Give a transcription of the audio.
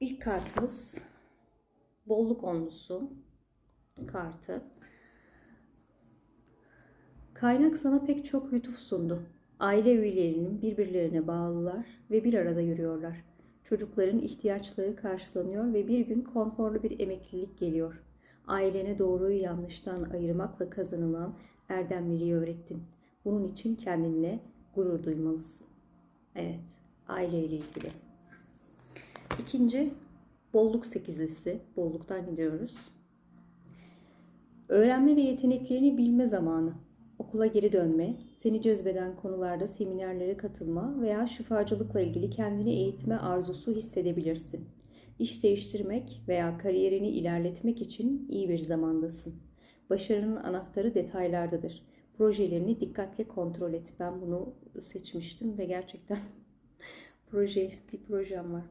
İlk kartımız bolluk onlusu kartı. Kaynak sana pek çok lütuf sundu. Aile üyelerinin birbirlerine bağlılar ve bir arada yürüyorlar. Çocukların ihtiyaçları karşılanıyor ve bir gün konforlu bir emeklilik geliyor. Ailene doğruyu yanlıştan ayırmakla kazanılan erdemliliği öğrettin. Bunun için kendinle gurur duymalısın. Evet, aileyle ilgili. İkinci, bolluk sekizlisi. Bolluktan gidiyoruz. Öğrenme ve yeteneklerini bilme zamanı. Okula geri dönme, seni cezbeden konularda seminerlere katılma veya şifacılıkla ilgili kendini eğitme arzusu hissedebilirsin. İş değiştirmek veya kariyerini ilerletmek için iyi bir zamandasın. Başarının anahtarı detaylardadır. Projelerini dikkatle kontrol et. Ben bunu seçmiştim ve gerçekten proje bir projem var.